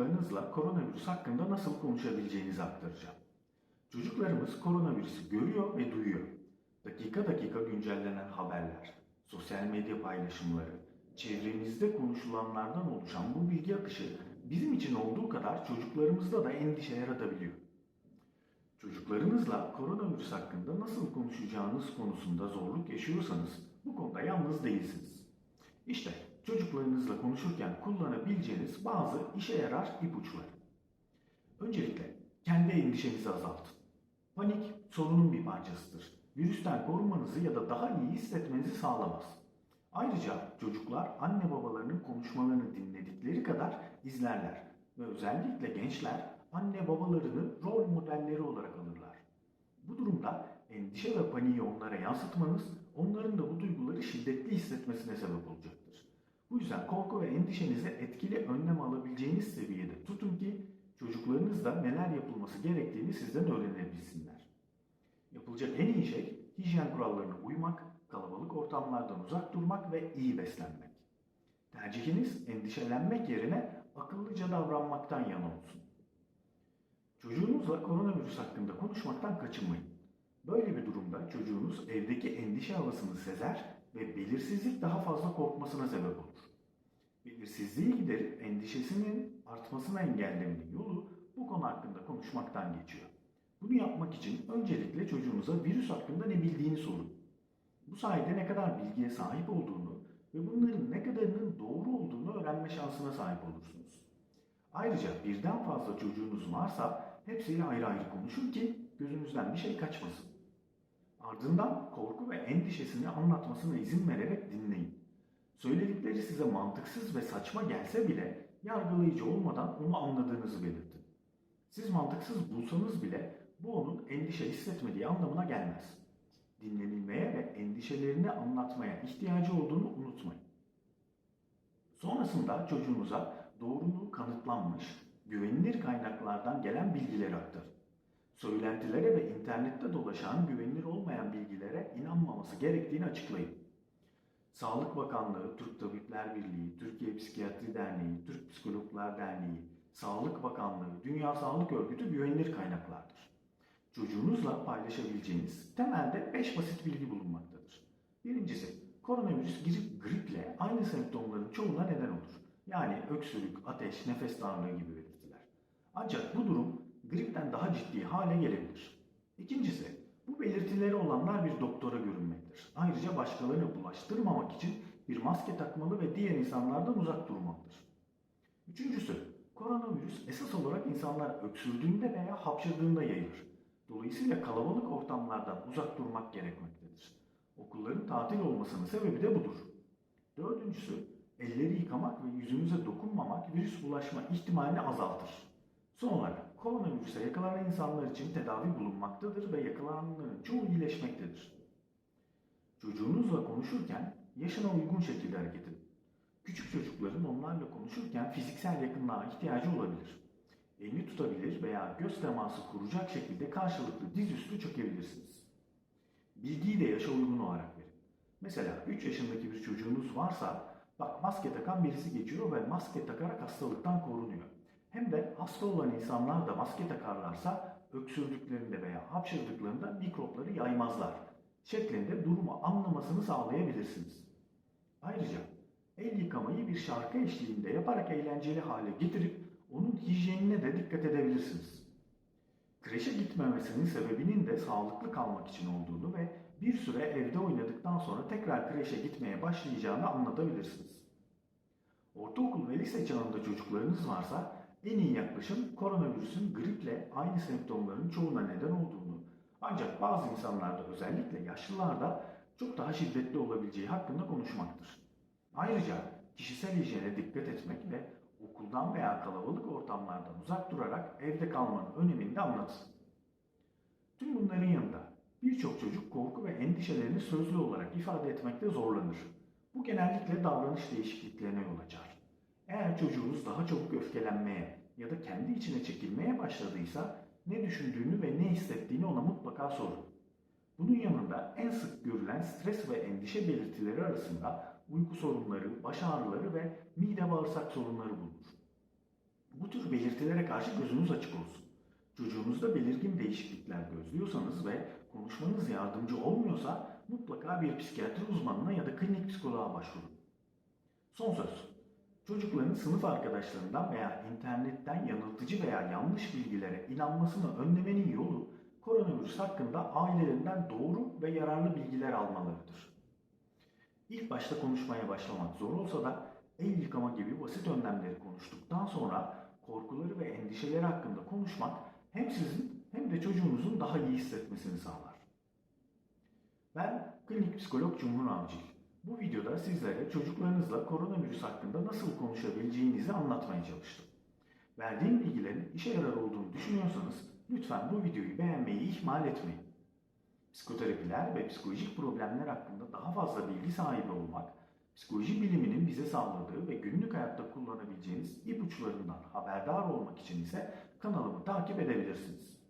çocuklarınızla koronavirüs hakkında nasıl konuşabileceğinizi aktaracağım. Çocuklarımız koronavirüsü görüyor ve duyuyor. Dakika dakika güncellenen haberler, sosyal medya paylaşımları, çevremizde konuşulanlardan oluşan bu bilgi akışı bizim için olduğu kadar çocuklarımızda da endişe yaratabiliyor. Çocuklarınızla koronavirüs hakkında nasıl konuşacağınız konusunda zorluk yaşıyorsanız bu konuda yalnız değilsiniz. İşte çocuklarınızla konuşurken kullanabileceğiniz bazı işe yarar ipuçları. Öncelikle kendi endişenizi azaltın. Panik sorunun bir parçasıdır. Virüsten korunmanızı ya da daha iyi hissetmenizi sağlamaz. Ayrıca çocuklar anne babalarının konuşmalarını dinledikleri kadar izlerler ve özellikle gençler anne babalarını rol modelleri olarak alırlar. Bu durumda endişe ve paniği onlara yansıtmanız onların da bu duyguları şiddetli hissetmesine sebep olacaktır. Bu yüzden korku ve endişenizi etkili önlem alabileceğiniz seviyede tutun ki çocuklarınız da neler yapılması gerektiğini sizden öğrenebilsinler. Yapılacak en iyi şey hijyen kurallarına uymak, kalabalık ortamlardan uzak durmak ve iyi beslenmek. Tercihiniz endişelenmek yerine akıllıca davranmaktan yana olsun. Çocuğunuzla koronavirüs hakkında konuşmaktan kaçınmayın. Böyle bir durumda çocuğunuz evdeki endişe havasını sezer ve belirsizlik daha fazla korkmasına sebep olur. Belirsizliği giderip endişesinin artmasını engellemenin yolu bu konu hakkında konuşmaktan geçiyor. Bunu yapmak için öncelikle çocuğunuza virüs hakkında ne bildiğini sorun. Bu sayede ne kadar bilgiye sahip olduğunu ve bunların ne kadarının doğru olduğunu öğrenme şansına sahip olursunuz. Ayrıca birden fazla çocuğunuz varsa hepsiyle ayrı ayrı konuşun ki gözünüzden bir şey kaçmasın. Ardından korku ve endişesini anlatmasına izin vererek dinleyin. Söyledikleri size mantıksız ve saçma gelse bile yargılayıcı olmadan onu anladığınızı belirtin. Siz mantıksız bulsanız bile bu onun endişe hissetmediği anlamına gelmez. Dinlenilmeye ve endişelerini anlatmaya ihtiyacı olduğunu unutmayın. Sonrasında çocuğunuza doğruluğu kanıtlanmış, güvenilir kaynaklardan gelen bilgileri aktarın. Söylentilere ve internette dolaşan güvenilir olmayan bilgilere inanmaması gerektiğini açıklayın. Sağlık Bakanlığı, Türk Tabipler Birliği, Türkiye Psikiyatri Derneği, Türk Psikologlar Derneği, Sağlık Bakanlığı, Dünya Sağlık Örgütü güvenilir kaynaklardır. Çocuğunuzla paylaşabileceğiniz temelde 5 basit bilgi bulunmaktadır. Birincisi, koronavirüs grip, griple aynı semptomların çoğuna neden olur. Yani öksürük, ateş, nefes darlığı gibi belirtiler. Ancak bu durum gripten daha ciddi hale gelebilir. İkincisi, bu belirtileri olanlar bir doktora görünmektir. Ayrıca başkalarına bulaştırmamak için bir maske takmalı ve diğer insanlardan uzak durmalıdır. Üçüncüsü, koronavirüs esas olarak insanlar öksürdüğünde veya hapşırdığında yayılır. Dolayısıyla kalabalık ortamlardan uzak durmak gerekmektedir. Okulların tatil olmasının sebebi de budur. Dördüncüsü, elleri yıkamak ve yüzünüze dokunmamak virüs bulaşma ihtimalini azaltır. Son olarak koronavirüse yakalanan insanlar için tedavi bulunmaktadır ve yakalananların çoğu iyileşmektedir. Çocuğunuzla konuşurken yaşına uygun şekilde hareket edin. Küçük çocukların onlarla konuşurken fiziksel yakınlığa ihtiyacı olabilir. Elini tutabilir veya göz teması kuracak şekilde karşılıklı dizüstü çökebilirsiniz. Bilgiyi de yaşa uygun olarak verin. Mesela 3 yaşındaki bir çocuğunuz varsa bak maske takan birisi geçiyor ve maske takarak hastalıktan korunuyor. Hem de hasta olan insanlar da maske takarlarsa öksürdüklerinde veya hapşırdıklarında mikropları yaymazlar şeklinde durumu anlamasını sağlayabilirsiniz. Ayrıca el yıkamayı bir şarkı eşliğinde yaparak eğlenceli hale getirip onun hijyenine de dikkat edebilirsiniz. Kreşe gitmemesinin sebebinin de sağlıklı kalmak için olduğunu ve bir süre evde oynadıktan sonra tekrar kreşe gitmeye başlayacağını anlatabilirsiniz. Ortaokul ve lise çağında çocuklarınız varsa en iyi yaklaşım koronavirüsün griple aynı semptomların çoğuna neden olduğunu ancak bazı insanlarda özellikle yaşlılarda çok daha şiddetli olabileceği hakkında konuşmaktır. Ayrıca kişisel hijyene dikkat etmek ve okuldan veya kalabalık ortamlardan uzak durarak evde kalmanın önemini de anlatın. Tüm bunların yanında birçok çocuk korku ve endişelerini sözlü olarak ifade etmekte zorlanır. Bu genellikle davranış değişikliklerine yol açar. Eğer çocuğunuz daha çabuk öfkelenmeye ya da kendi içine çekilmeye başladıysa ne düşündüğünü ve ne hissettiğini ona mutlaka sorun. Bunun yanında en sık görülen stres ve endişe belirtileri arasında uyku sorunları, baş ağrıları ve mide bağırsak sorunları bulunur. Bu tür belirtilere karşı gözünüz açık olsun. Çocuğunuzda belirgin değişiklikler gözlüyorsanız ve konuşmanız yardımcı olmuyorsa mutlaka bir psikiyatri uzmanına ya da klinik psikoloğa başvurun. Son söz. Çocukların sınıf arkadaşlarından veya internetten yanıltıcı veya yanlış bilgilere inanmasını önlemenin yolu koronavirüs hakkında ailelerinden doğru ve yararlı bilgiler almalarıdır. İlk başta konuşmaya başlamak zor olsa da el yıkama gibi basit önlemleri konuştuktan sonra korkuları ve endişeleri hakkında konuşmak hem sizin hem de çocuğunuzun daha iyi hissetmesini sağlar. Ben klinik psikolog Cumhur Avcı. Bu videoda sizlere çocuklarınızla koronavirüs hakkında nasıl konuşabileceğinizi anlatmaya çalıştım. Verdiğim bilgilerin işe yarar olduğunu düşünüyorsanız lütfen bu videoyu beğenmeyi ihmal etmeyin. Psikoterapiler ve psikolojik problemler hakkında daha fazla bilgi sahibi olmak, psikoloji biliminin bize sağladığı ve günlük hayatta kullanabileceğiniz ipuçlarından haberdar olmak için ise kanalımı takip edebilirsiniz.